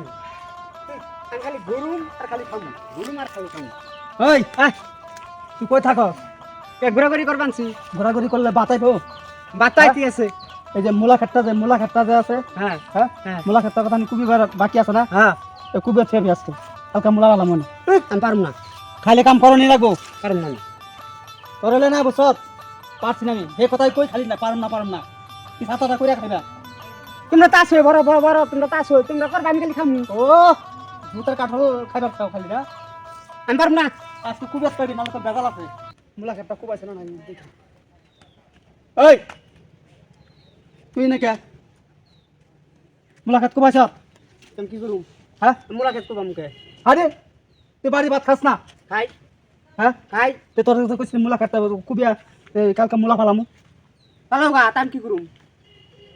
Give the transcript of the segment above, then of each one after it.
আমি আমি খালি গরুম আর খালি খাব। গরুম আর খালি খাব। ওই তুই কই থাকস? এ ঘোরাঘুরি করবানছি ঘোরাঘুরি করলে বাতাইবো বাতাইতে আছে? এই যে মূলা খেটটা যে মূলা খেটটা যে আছে হ্যাঁ হ্যাঁ? হ্যাঁ। মূলা খেটটার কথা বার- বাকি আছে না? হ্যাঁ। খুবই থেবি আজকে। কালকে মূলা বালা মনে আমি পারব না। খাইলে কাম করো নি লাগবো। পারব না করলে না বসত পারছি না আমি। সেই কথাই কই খালি না পারম না পারম না। কি ছাতাটা কইরা খাইবা? তোমরা তাস হয়ে বড় বড় বড় তোমরা তাস হয়ে তোমরা করবা আমি খালি খাব ও ভূতের কাঠল খাইবার খাও খালি না? আমি পারব না। আজকে খুব ব্যস্ত হইবি নাহলে তো বেজাল আছে। মূলা খেটটা খুব আছে না না দেখি। ওই তুই না কে? মূলা খেত খুব আছে? আমি কি করুম হ্যাঁ? মোলা খেত করব মুখে আরে তুই বাড়ি ভাত খাস না? খাই। হ্যাঁ? খাই। তে তোর তো কইছিলি মূলা খাটতে খুবই কালকে মূলা ফালামু। পালো গা তা আমি কি করুম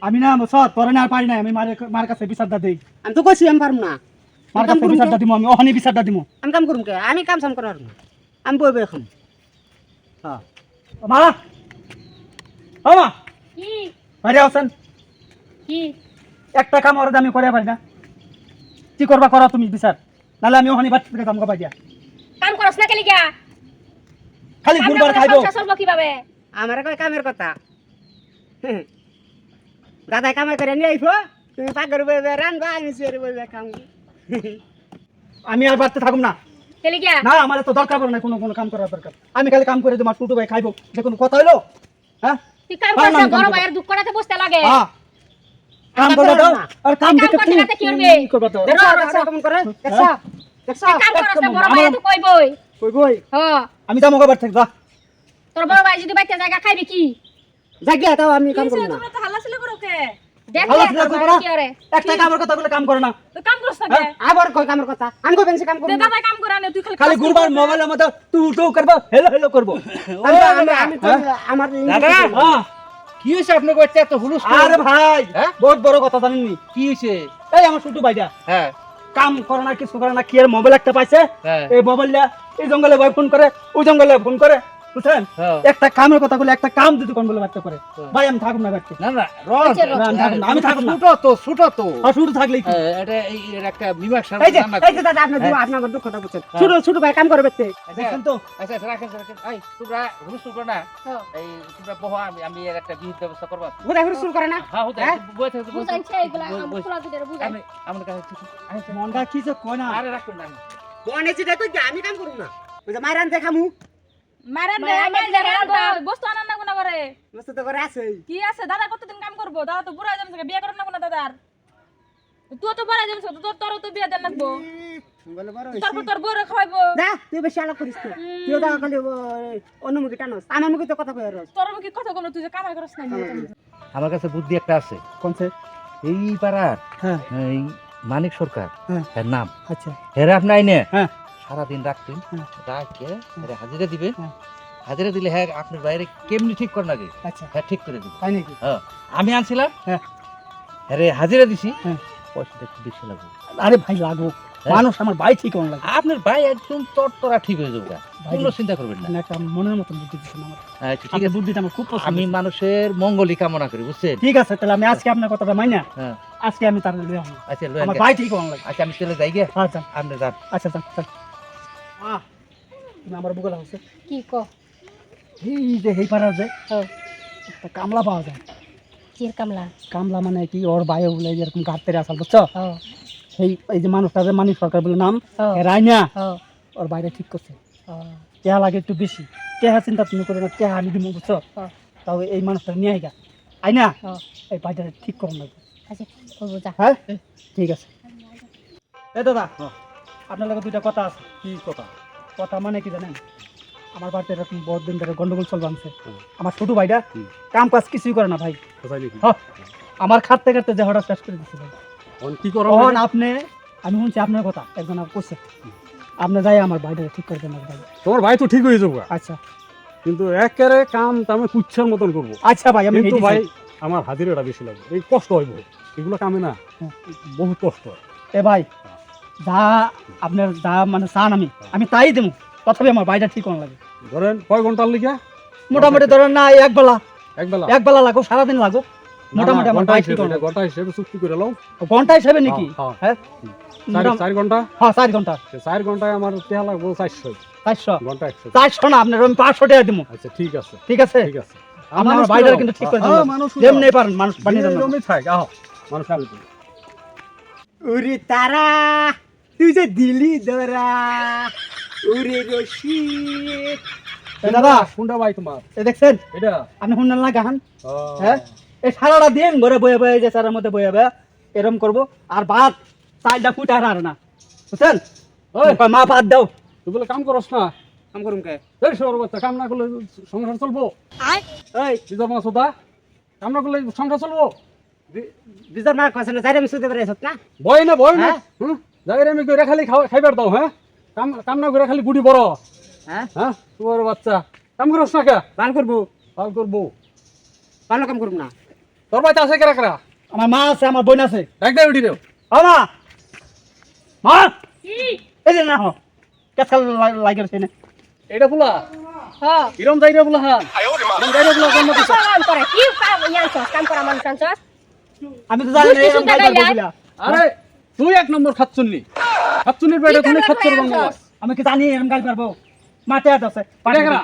আমি না সৎ তোর না আর পারি না আমি মার মার কাছে বিচারটা দেই। আমি তো কইছি আমি পারব না। মার কাছে করুম বিচারটা দিমু আমি ওখানে বিচারটা দিমু। আমি কাম করুম কে? আমি কাম সাম করার না। আমি বইবে এখন। হ্যাঁ। মা ও মা। কি? বাইরে আসেন। কি? একটা কাম ওর আমি করে পারি না। কি করবা করা তুমি বিচার। নাহলে আমি ওখানে বাচ্চা থেকে কাম করবা দিয়া কাম করছ না খালি কাম না গুলবার করলে খাইবো। কীভাবে? আমার কয় কামের কথা? দাদা কামাই করে নিয়ে আইফো তুমি পাগর বইবে রানবা আমি শুয়ে বইবে খাম। আমি আর বাড়তে থাকুম না। কেলিকা না আমার তো দরকার পড়ে না কোনো কোনো কাম করার দরকার। আমি খালি কাম করে তোমার টুটু ভাই খাইবো। যে কোনো কথা হইল? হ্যাঁ? তুই কাম করছ? বড় ভাইয়ের দুঃখ রাতে বসতে লাগে। হ্যাঁ কাম কাম করব দাও আর কাম কাম দেখে করতে কি করবে? কি করবে তো? দেখছ দেখছ কেমন করে? দেখছ? দেখছ? কাম করছ? বড় ভাই তো কইবই কই বই? আমি তো বাড়ি যা। তোর বড় ভাই যদি বাইতে জায়গা খাইবে কি? জাগিয়া তাও আমি কাম করব না। একটা কামের কথা বলে কাম করে না। কাম করছ না হ্যাঁ? আবার কই কামের কথা? আমি কই বেঞ্চি কাম করব? দাদা কাম করে আনে তুই খালি খালি গুরবার মোবাইলের মধ্যে তু টু করব হেলো হেলো করব। আমি আমি আমি আমার দাদা হ্যাঁ। কি হয়েছে আপনি করতে এত হুলুস আরে ভাই হ্যাঁ? বহুত বড় কথা কি হয়েছে? এই আমার ছোট ভাইটা। হ্যাঁ। কাম করে না কিছু করে না কি এর মোবাইল একটা পাইছে? এই মোবাইলটা এই জঙ্গলে ভাই ফোন করে ওই জঙ্গলে ফোন করে। বুঝছেন? হ্যাঁ। একটা কামের কথা বলে একটা কাম দিতে কোন বলে বাচ্চা করে হ্যাঁ। ভাই আমি থাকুম না বাচ্চা না না রস আমি থাকুম না, আমি থাকুম না। ছোটো তো ছোটো তো। থাকলেই কি? হ্যাঁ, এটা এই একটা মীমাংসা এই যে এই যে দাদা হ্যাঁ। আপনার দুঃখটা বুঝছেন। ছোট ছোট ভাই কাম করবে তে দেখছেন তো? আচ্ছা আচ্ছা রাখেন রাখেন। এই তোমরা হুলুস করো না। হ্যাঁ। এই তোমরা বহো আমি আমি এর একটা বিহিত ব্যবস্থা করব। ঘুরে শুরু করে না? হ্যাঁ হতে হ্যাঁ? বই বুঝাইছে এগুলা আমি আমার কাছে আচ্ছা, মনটা কি যে কয় না? আরে রাখুন না মনে চিন্তা কই আমি কাম করব না। ওই যে মাইরান দেখামু। মারেন। বস্তু আনান না কোনা করে বস্তু তো করে আছে। কি আছে? দাদা কতদিন কাম করব? দাদা তো বুড়া যাবে বিয়ে করেন না কোনা দাদার। তুই তো বুড়া তোর তোর তো বিয়ে দেন লাগবো বলে বড় তারপর তোর বউরে খাওয়াইবো না তুই বেশি আলাপ করিস তো। তুই তো খালি অন্য মুখে টানস। আমার মুখে তো কথা কই রস। তোর মুখে কথা তুই যে কামাই করছ না আমার কাছে বুদ্ধি একটা আছে। কোনছে এই পাড়ার হ্যাঁ। এই মানিক সরকার হ্যাঁ। নাম। আচ্ছা। হেরে আপনি আইনে হ্যাঁ। সারাদিন রাখবেন হ্যাঁ। রাখে হেরে হাজিরা দিবে। হ্যাঁ। হাজিরা দিলে হ্যাঁ আপনার বাইরে কেমনি ঠিক করেন আগে? আচ্ছা। হ্যাঁ ঠিক করে দিবে। নাকি? হ্যাঁ। আমি আনছিলাম। হ্যাঁ। আরে হাজিরা দিছি। হ্যাঁ। পয়সাটা একটু বেশি লাগবে। আরে ভাই লাগো। হ্যাঁ। মানুষ আমার ভাই ঠিক অন লাগে আপনার ভাই একদম তরতরা ঠিক হয়ে যাবে। কোনো চিন্তা করবেন না। একটা মনের মতন বুদ্ধি দিচ্ছেন আমার। আচ্ছা ঠিক আছে। বুদ্ধিটা আমার খুব পছন্দ আমি মানুষের মঙ্গলই কামনা করি বুঝছেন? ঠিক আছে তাহলে আমি আজকে আপনার কথাটা মাইনা। হ্যাঁ। আজকে আমি তার। আচ্ছা আমার। ভাই ঠিক অন লাগে আচ্ছা আমি চলে যাই গে। আচ্ছা। আপনি যান। আচ্ছা যান। আহ তুমি আমার বুকে লাগছে। কি ক? এই যে এই পাড়ার যে একটা কামলা পাওয়া যায়। কির কামলা? কামলা মানে কি ওর বায়ু বলে এরকম গাড়তে আসাল বুঝছ? ও এই এই যে মানুষটা যে মানিক সরকার বলে নাম রাইনা ওর বাইরে ঠিক করছে। কেহা লাগে একটু বেশি। কেহা চিন্তা তুমি করে না কেহা আমি দিব বুঝছ। তাও এই মানুষটা নিয়ে আইগা। আইনা? হ্যাঁ। এই বাইরে ঠিক করুন আচ্ছা হ্যাঁ? ঠিক আছে। এ দাদা আপনার লগে দুইটা কথা আছে। কি কথা? কথা মানে কি জানেন? আমার বাড়িতে এরকম বহুত দিন ধরে গন্ডগোল চলবে আনছে। আমার ছোট ভাইটা কাম কাজ কিছুই করে না ভাই। হ্যাঁ, আমার খাটতে খাটতে যে হঠাৎ শেষ করে দিচ্ছে ভাই। কি করো তখন আপনি আমি শুনছি আপনার কথা একজন কইছে। আপনি যাই আমার বাইরে ঠিক করে দেন ভাই তোমার ভাই তো ঠিক হয়ে যাব আচ্ছা। কিন্তু একেবারে কাম আমি কুচ্ছার মতন করব। আচ্ছা ভাই আমি কিন্তু ভাই। আমার হাজিরাটা বেশি লাগবে। এই কষ্ট হইব এগুলো কামে না হ্যাঁ। বহুত কষ্ট এ ভাই যা আপনার যা মানে চান আমি আমি তাই দেবো। তথাপি আমার বাইরে ঠিক করা লাগে। ধরেন কয় ঘণ্টার লিখে মোটামুটি ধরেন না এক বেলা। এক বেলা? এক বেলা লাগুক সারাদিন লাগুক মোটামুটি আমার হিসেবে লিটার এটা ঘণ্টা হিসেবে চুক্তি করে লও। ঘণ্টা হিসাবে নাকি? হ্যাঁ, হ্যাঁ। চার মোটাম- চার ঘণ্টা? হ্যাঁ চার ঘণ্টা। চার ঘন্টায় আমার টেহা লাগবো চারশো। চারশো? ঘণ্টা একশো। চারশো না আপনার আমি পাঁচশো টাকা দিব। আচ্ছা ঠিক আছে। ঠিক আছে? ঠিক আছে। আমার কিন্তু ঠিক করে হ্যাঁ, মানুষ যেমনি পারেন মানুষ বানিয়ে দেবেন। জমি থাক আহ। মানুষ করে তারা! তুই যে দিলি উরি রশিদ এই দাদা কোনটা ভাই তোমার। এই দেখছেন? এটা? আপনি শুনলেন না গাহান। ও, হ্যাঁ? এই সারাটা দিন ঘরে বয়ে বয়ে যে সারের মধ্যে বয়ে বয়ে এরম করব আর ভাত চালটা ফুটে আর না। বুঝছেন? ওই, মা ভাত দাও। তুই বলে কাম করস না। কাম করুম কে? এই সর বাচ্চা কাম না করলে সংসার চলবো? ওই বিজয় মাছ দা কাম না করলে সংসার চলবো? বিজার মার কাছে না যাই আমি পারে না? বই না বই না। রে আমি করে খালি খাইবার দাও হ্যাঁ? কাম কাম না করে খালি গুটি বড়। হ্যাঁ? হ্যাঁ? তোমার বাচ্চা। কাম করস না কে? ভালো করব কাম করব ভালো কাম করুম না। তোর বাচ্চা আছে কেরা কেরা আমার মা আছে আমার বোন আছে। এক দেয় উঠি রে ও মা। মা। এই যে না হো কেসাল লাগে রয়েছে না? এটা বলা। হ্যাঁ কিরম যাই রে বলা। হ্যাঁ কিরম যাই রে বলা কাম করে কি কাম ইয়ানছস কাম করা মানুষ আমি তো জানি না। আরে তুই এক নম্বর খাচ্ছুননি খাচ্ছুনির পেটে তুমি খাচ্ছুর বাংলা আমি কি জানি এরকম গাল পারব মাঠে হাত আছে আপনি গাল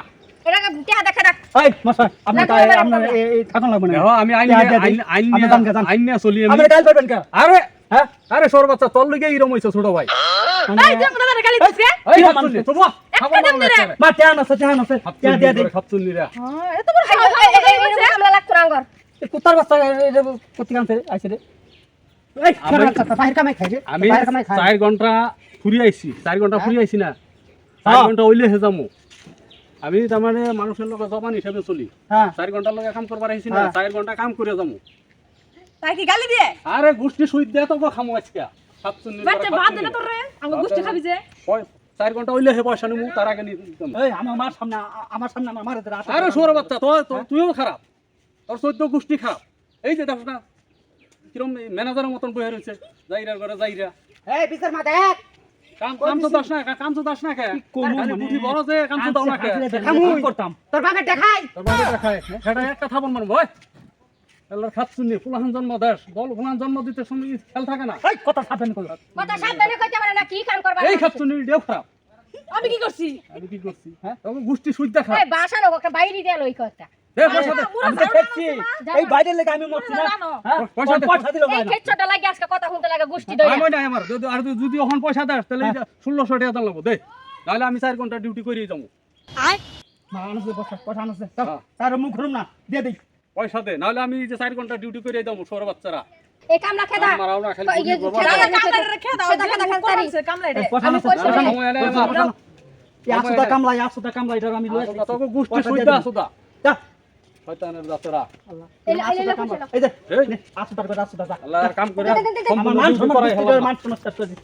আরে হ্যাঁ সর বাচ্চা তোর লিগে এরম হইছে ছোট ভাই মানে এই যে দাদা গালি দিছে এই কিরম খাচ্ছুনি মানুষ? তোবা খাবার দাম দে রে। মা টেহান আছে টেহান আছে টেহা দিয়ে দিই খাচ্ছুনি রে হ্যাঁ এত বড় সাহস কামলা লাগতো না আঙ্গর এই কুত্তার বাচ্চা এই যে কুত্তি কানছে আইছে রে আমি- চার ঘণ্টা ফুরি আইছি চার ঘণ্টা ফুরি আইছি না। চার। ঘণ্টা ওইলে হে যামু। আমি তাৰমানে মানুষের লোক জবান হিসাবে চলি। হ্যাঁ চার ঘণ্টার লগে কাম করবার আইছি না। চার ঘণ্টা কাম করে যামু। তাই কি গালি দিয়ে? আরে গোষ্ঠী সুইট দিয়া তো খামো আজকে। সাতচল্লিশ বাচ্চা ভাত দে না তোর রে আমি গোষ্ঠী খাবি যে। চার ঘণ্টা ওইলে হে পয়সা নিমু তার আগে নিয়ে দিতাম। এই আমার মার সামনে আমার সামনে আমার মারে আরে সোর বাচ্চা তো তো- তুইও খারাপ তোর চোদ্দ গোষ্ঠী খারাপ এই যে দেখো না কিরম ম্যানেজারের মতন বহে রয়েছে? যাইরা ঘরে যাইরা। এই বিচার মা দেখ! কাম কাম তো দাস না কাম তো দাস না কে? খালি মানে? বুদ্ধি বড় যে কাম তো দাও না কে? আমি করতাম? তোর বাপের দেখাই তোর বাবা দেখায় সেটা একটা থাপন মারবো ওই এলার খাচ্ছুনি ফুলাহান জন্ম দেশ। বল জন্ম দিতে সময় খেয়াল থাকে না? এই কথা সাবধানে কই কথা সাবধানে কইতে পারে না কি কাম করবা এই খাচ্ছুনি খারাপ। আমি কি করছি? আমি কি করছি? হ্যাঁ? দেখা এই বাসা লোক একটা বাইরে দিয়ে লই কথা। আমি এই বাইরের লেগে আমি মরছি না হ্যাঁ পয়সা দে। পয়সা দিল না খেচ্ছটা লাগে আজকে কথা শুনতে লাগে গোষ্ঠী দইয়া আমি নাই আমার যদি আর যদি ওখান পয়সা দেস তাহলে ষোলোশো টাকা দাম লাগবো দে নাহলে আমি চার ঘণ্টা ডিউটি করে যাব পয়সা পয়সা আনছে হ্যাঁ। তার মুখ ঘুরুম না দিয়ে দেই পয়সা দে নাহলে আমি যে চার ঘণ্টা ডিউটি করে যাব সৌর বাচ্চারা এই কামলা খেদা মারাও না খালি এই যে বুদ্ধি খেদা দাদা কামলা রেখে দাও খেদা খেদা খেদা কামলা রে আমি পয়সা কামলা আসুদা কামলা এটা লই আসুদা, তোকে গোষ্ঠী। আসুদা যা শয়তানের এই যে কথা আল্লাহর কাম করে। আমার মান সম্মান করাই বুঝতে হলাম পারে, মান সম্মান করে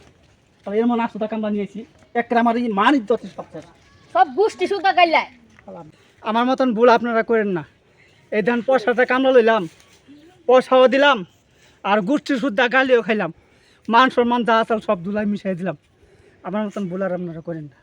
তাহলে এর মনে আসুদা কামলা নিয়েছি একটা আমার এই মান ইজ্জত সব শেষ। সব গোষ্ঠী সুদ্ধা গাইলাই আমার মতন ভুল আপনারা করেন না। এই ধান পয়সাটা কামলা লইলাম। পয়সাও দিলাম। আর গোষ্ঠী সুদ্ধা গালিও খাইলাম। মান সম্মান যা আছে সব দুলাই মিশাই দিলাম। আমার মতন ভুল আর আপনারা করেন না।